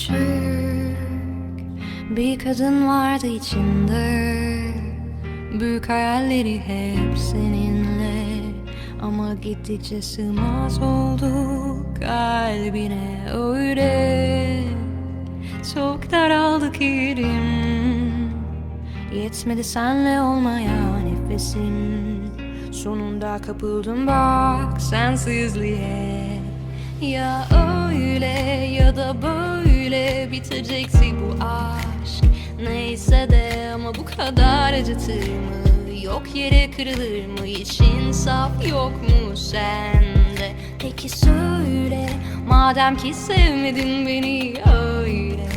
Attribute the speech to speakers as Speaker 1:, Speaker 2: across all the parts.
Speaker 1: Küçük bir kadın vardı içinde. Büyük hayalleri hep seninle Ama gittikçe sığmaz oldu kalbine öyle. Çok daraldık yerim Yetmedi senle olmaya nefesin. Sonunda kapıldım bak sensizliğe. Ya öyle ya da böyle bitecekti bu aşk Neyse de ama bu kadar acıtır mı? Yok yere kırılır mı? Hiç insaf yok mu sende? Peki söyle madem ki sevmedin beni öyle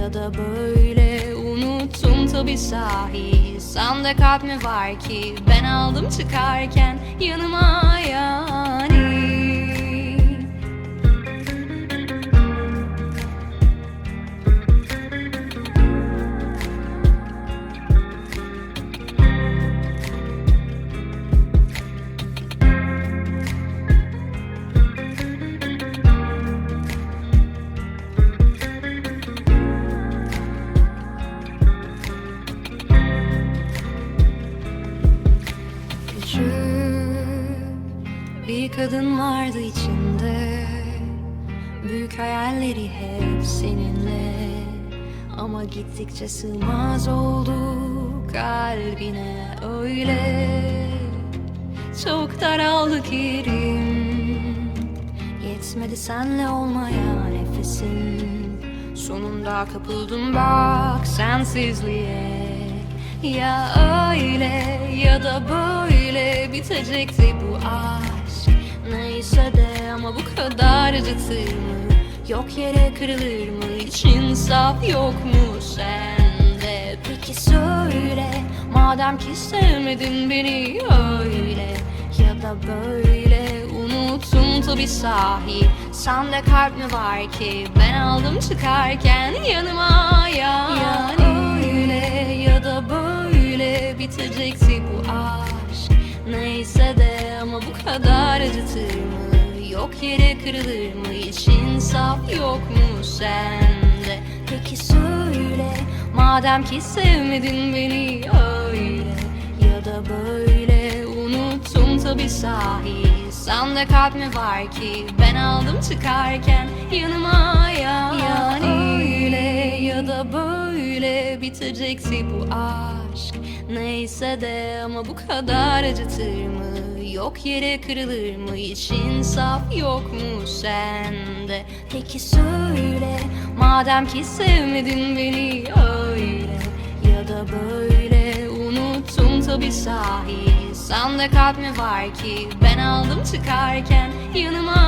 Speaker 1: ya da böyle unuttum tabi sahi Sende kalp mi var ki ben aldım çıkarken yanıma yani bir kadın vardı içinde. Büyük hayalleri hep seninle. Ama gittikçe sığmaz oldu kalbine öyle. Çok daraldık yerim Yetmedi senle olmaya nefesim. Sonunda kapıldım bak sensizliğe. Ya öyle ya da böyle bitecekti bu aşk Neyse de ama bu kadar acıtır mı? Yok yere kırılır mı? Hiç insaf yok mu sende? Peki söyle madem ki sevmedin beni öyle ya da böyle unuttum tabi sahi Sende kalp mi var ki ben aldım çıkarken yanıma yani kadar acıtır mı? Yok yere kırılır mı? Hiç insaf yok mu sende? Peki söyle madem ki sevmedin beni öyle ya da böyle unuttum tabi sahi Sende kalp mi var ki ben aldım çıkarken yanıma yani öyle ya da böyle bitecekti bu aşk Neyse de ama bu kadar acıtır mı? Yok yere kırılır mı? Hiç insaf yok mu sende? Peki söyle madem ki sevmedin beni öyle ya da böyle unuttum tabi sahi Sende kalp mi var ki ben aldım çıkarken yanıma